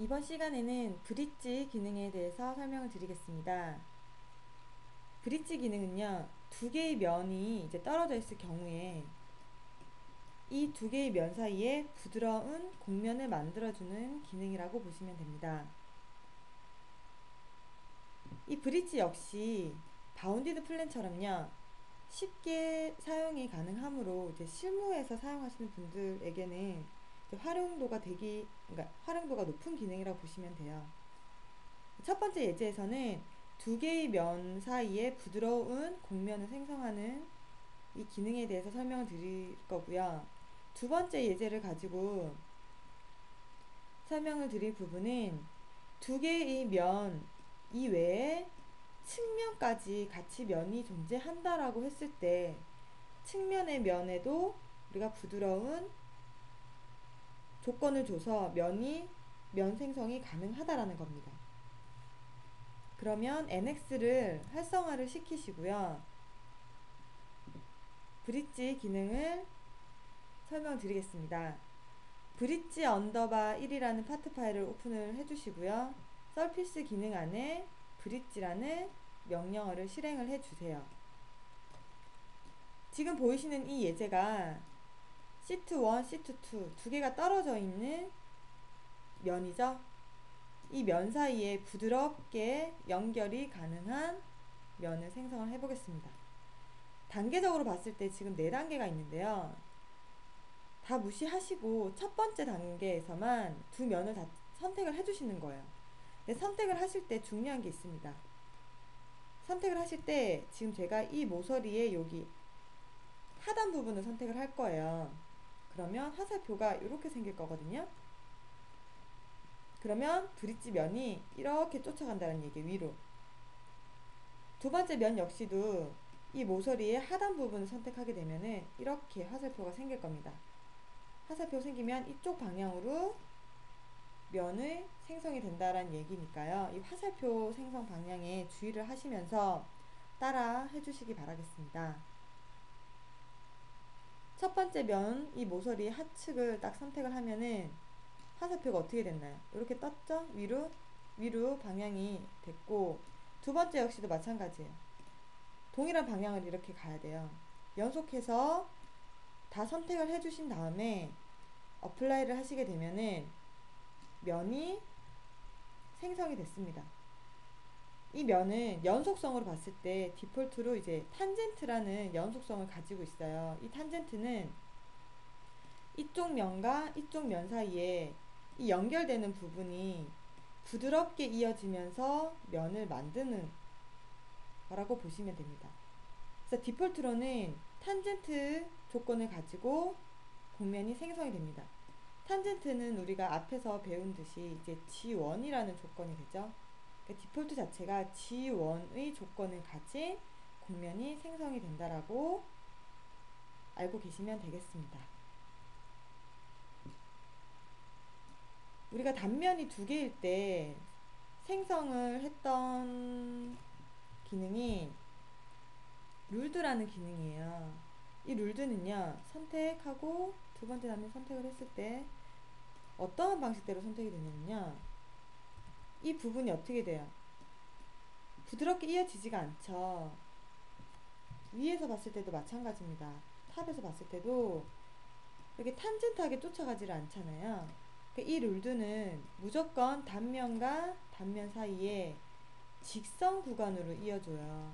이번 시간에는 브릿지 기능에 대해서 설명을 드리겠습니다. 브릿지 기능은요, 두 개의 면이 이제 떨어져 있을 경우에 이 두 개의 면 사이에 부드러운 곡면을 만들어주는 기능이라고 보시면 됩니다. 이 브릿지 역시 바운디드 플랜처럼요, 쉽게 사용이 가능하므로 이제 실무에서 사용하시는 분들에게는 활용도가 되기, 그러니까 활용도가 높은 기능이라고 보시면 돼요. 첫 번째 예제에서는 두 개의 면 사이에 부드러운 곡면을 생성하는 이 기능에 대해서 설명을 드릴 거고요. 두 번째 예제를 가지고 설명을 드릴 부분은 두 개의 면 이외에 측면까지 같이 면이 존재한다라고 했을 때 측면의 면에도 우리가 부드러운 조건을 줘서 면이 면 생성이 가능하다라는 겁니다. 그러면 NX를 활성화를 시키시고요. 브릿지 기능을 설명드리겠습니다. 브릿지 언더바 1이라는 파트 파일을 오픈을 해주시고요. 서피스 기능 안에 브릿지라는 명령어를 실행을 해주세요. 지금 보이시는 이 예제가 시트 1, 시트 2 두 개가 떨어져 있는 면이죠. 이 면 사이에 부드럽게 연결이 가능한 면을 생성을 해보겠습니다. 단계적으로 봤을 때 지금 네 단계가 있는데요. 다 무시하시고 첫 번째 단계에서만 두 면을 다 선택을 해주시는 거예요. 근데 선택을 하실 때 중요한 게 있습니다. 선택을 하실 때 지금 제가 이 모서리에 여기 하단 부분을 선택을 할 거예요. 그러면 화살표가 이렇게 생길 거거든요. 그러면 브릿지 면이 이렇게 쫓아간다는 얘기 위로. 두 번째 면 역시도 이 모서리의 하단 부분을 선택하게 되면은 이렇게 화살표가 생길 겁니다. 화살표 생기면 이쪽 방향으로 면의 생성이 된다라는 얘기니까요. 이 화살표 생성 방향에 주의를 하시면서 따라 해주시기 바라겠습니다. 첫 번째 면, 이 모서리 하측을 딱 선택을 하면은 화살표가 어떻게 됐나요? 이렇게 떴죠? 위로, 위로 방향이 됐고, 두 번째 역시도 마찬가지예요. 동일한 방향을 이렇게 가야 돼요. 연속해서 다 선택을 해주신 다음에 어플라이를 하시게 되면은 면이 생성이 됐습니다. 이 면은 연속성으로 봤을 때 디폴트로 이제 탄젠트라는 연속성을 가지고 있어요. 이 탄젠트는 이쪽 면과 이쪽 면 사이에 이 연결되는 부분이 부드럽게 이어지면서 면을 만드는 거라고 보시면 됩니다. 그래서 디폴트로는 탄젠트 조건을 가지고 곡면이 생성이 됩니다. 탄젠트는 우리가 앞에서 배운 듯이 이제 G1이라는 조건이 되죠. 그러니까 디폴트 자체가 G1의 조건을 가진 곡면이 생성이 된다라고 알고 계시면 되겠습니다. 우리가 단면이 두 개일 때 생성을 했던 기능이 룰드라는 기능이에요. 이 룰드는요, 선택하고 두 번째 단면 선택을 했을 때 어떠한 방식대로 선택이 되냐면요. 이 부분이 어떻게 돼요? 부드럽게 이어지지가 않죠. 위에서 봤을 때도 마찬가지입니다. 탑에서 봤을 때도 이렇게 탄젠트하게 쫓아가지를 않잖아요. 그러니까 이 룰드는 무조건 단면과 단면 사이에 직선 구간으로 이어줘요.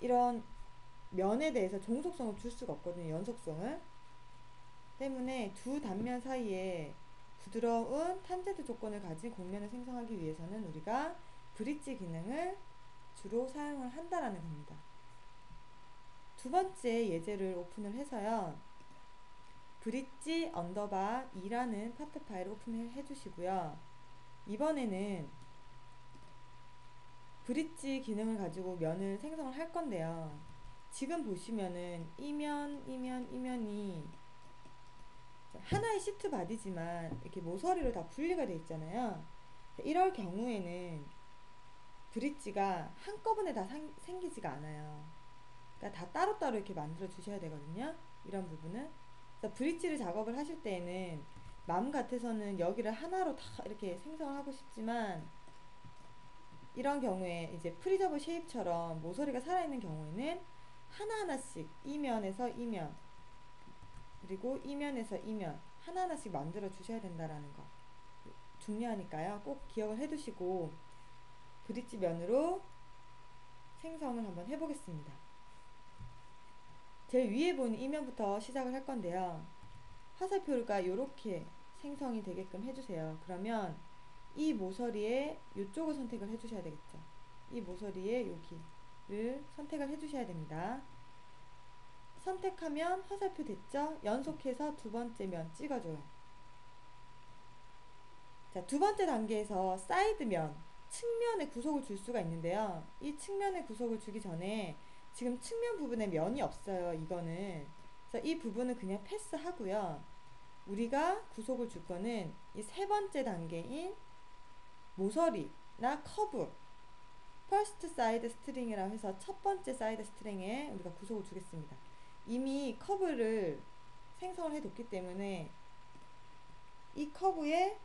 이런 면에 대해서 종속성을 줄 수가 없거든요. 연속성을. 때문에 두 단면 사이에 부드러운 탄젠트 조건을 가진 곡면을 생성하기 위해서는 우리가 브릿지 기능을 주로 사용을 한다라는 겁니다. 두 번째 예제를 오픈을 해서요. 브릿지 언더바 2라는 파트 파일을 오픈을 해주시고요. 이번에는 브릿지 기능을 가지고 면을 생성을 할 건데요. 지금 보시면은 이면, 이면, 이면이 하나의 시트 바디지만 이렇게 모서리로 다 분리가 되어 있잖아요. 이럴 경우에는 브릿지가 한꺼번에 다 상, 생기지가 않아요. 그러니까 다 따로따로 이렇게 만들어 주셔야 되거든요. 이런 부분은. 브릿지를 작업을 하실 때에는 마음 같아서는 여기를 하나로 다 이렇게 생성하고 싶지만 이런 경우에 이제 프리저브 쉐입처럼 모서리가 살아있는 경우에는 하나하나씩 이면에서 이면 그리고 이면에서 이면 하나하나씩 만들어 주셔야 된다라는 거. 중요하니까요. 꼭 기억을 해 두시고 브릿지 면으로 생성을 한번 해보겠습니다. 제일 위에 보이는 이면부터 시작을 할 건데요. 화살표가 이렇게 생성이 되게끔 해주세요. 그러면 이 모서리에 이쪽을 선택을 해주셔야 되겠죠. 이 모서리에 여기를 선택을 해주셔야 됩니다. 선택하면 화살표 됐죠? 연속해서 두 번째 면 찍어줘요. 자, 두 번째 단계에서 사이드면, 측면에 구속을 줄 수가 있는데요. 이 측면에 구속을 주기 전에 지금 측면 부분에 면이 없어요. 이거는. 그래서 이 부분은 그냥 패스하고요. 우리가 구속을 줄 거는 이 세 번째 단계인 모서리나 커브 퍼스트 사이드 스트링이라고 해서 첫 번째 사이드 스트링에 우리가 구속을 주겠습니다. 이미 커브를 생성을 해뒀기 때문에 이 커브에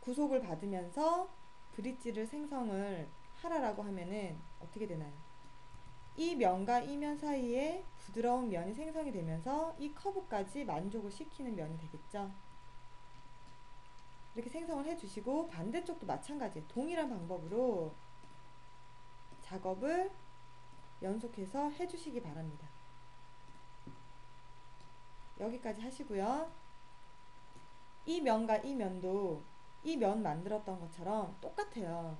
구속을 받으면서 브릿지를 생성을 하라라고 하면은 어떻게 되나요? 이 면과 이 면 사이에 부드러운 면이 생성이 되면서 이 커브까지 만족을 시키는 면이 되겠죠. 이렇게 생성을 해주시고 반대쪽도 마찬가지 동일한 방법으로 작업을 연속해서 해주시기 바랍니다. 여기까지 하시고요. 이 면과 이 면도 이 면 만들었던 것처럼 똑같아요.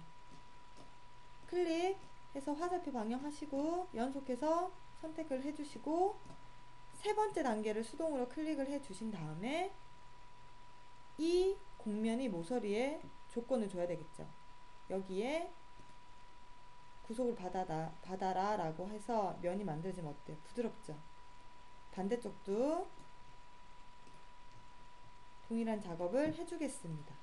클릭해서 화살표 방향하시고 연속해서 선택을 해주시고 세 번째 단계를 수동으로 클릭을 해주신 다음에 이 공면이 모서리에 조건을 줘야 되겠죠. 여기에 구속을 받아라, 받아라 라고 해서 면이 만들어지면 어때요? 부드럽죠? 반대쪽도 동일한 작업을 해주겠습니다.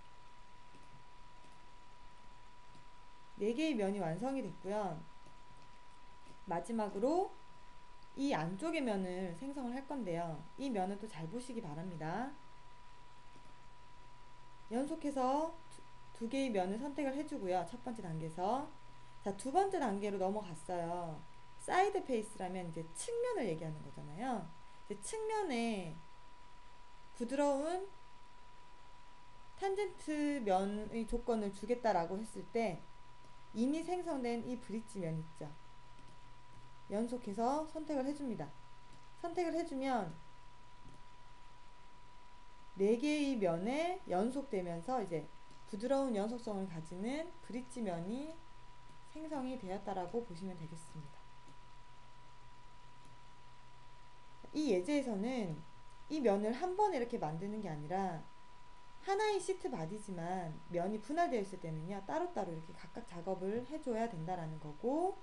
4개의 면이 완성이 됐고요. 마지막으로 이 안쪽의 면을 생성을 할 건데요. 이 면을 또잘 보시기 바랍니다. 연속해서 두 개의 면을 선택을 해주고요. 첫 번째 단계에서. 자, 두 번째 단계로 넘어갔어요. 사이드 페이스라면 이제 측면을 얘기하는 거잖아요. 측면에 부드러운 탄젠트 면의 조건을 주겠다라고 했을 때 이미 생성된 이 브릿지 면 있죠. 연속해서 선택을 해줍니다. 선택을 해주면 4개의 면에 연속되면서 이제 부드러운 연속성을 가지는 브릿지 면이 생성이 되었다라고 보시면 되겠습니다. 이 예제에서는 이 면을 한 번에 이렇게 만드는 게 아니라 하나의 시트 바디지만 면이 분할되어 있을 때는요 따로따로 이렇게 각각 작업을 해줘야 된다라는 거고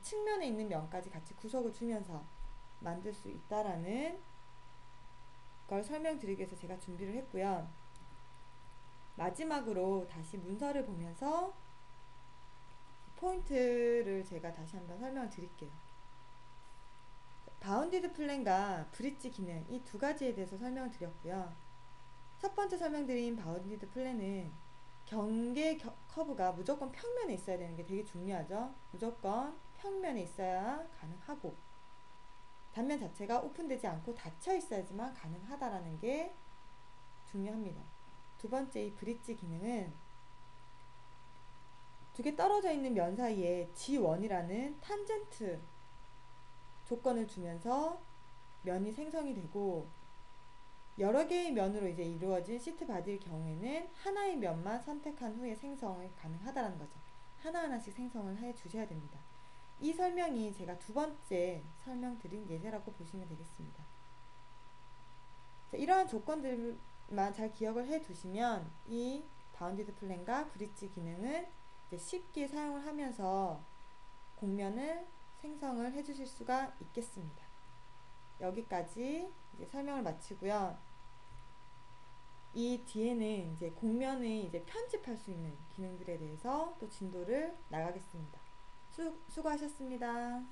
측면에 있는 면까지 같이 구석을 주면서 만들 수 있다라는 걸 설명드리기 위해서 제가 준비를 했고요. 마지막으로 다시 문서를 보면서 포인트를 제가 다시 한번 설명을 드릴게요. 바운디드 플랜과 브릿지 기능 이 두 가지에 대해서 설명을 드렸고요. 첫 번째 설명드린 바운디드 플랜은 경계 커브가 무조건 평면에 있어야 되는 게 되게 중요하죠. 무조건 평면에 있어야 가능하고 단면 자체가 오픈되지 않고 닫혀 있어야지만 가능하다라는 게 중요합니다. 두 번째 이 브릿지 기능은 두 개 떨어져 있는 면 사이에 G1이라는 탄젠트 조건을 주면서 면이 생성이 되고 여러 개의 면으로 이제 이루어진 시트 바디의 경우에는 하나의 면만 선택한 후에 생성이 가능하다는 거죠. 하나하나씩 생성을 해 주셔야 됩니다. 이 설명이 제가 두 번째 설명드린 예제라고 보시면 되겠습니다. 자, 이러한 조건들만 잘 기억을 해 두시면 이 바운디드 플랜과 브릿지 기능은 쉽게 사용을 하면서 공면을 생성을 해 주실 수가 있겠습니다. 여기까지 설명을 마치고요. 이 뒤에는 이제 공면을 이제 편집할 수 있는 기능들에 대해서 또 진도를 나가겠습니다. 수, 수고하셨습니다.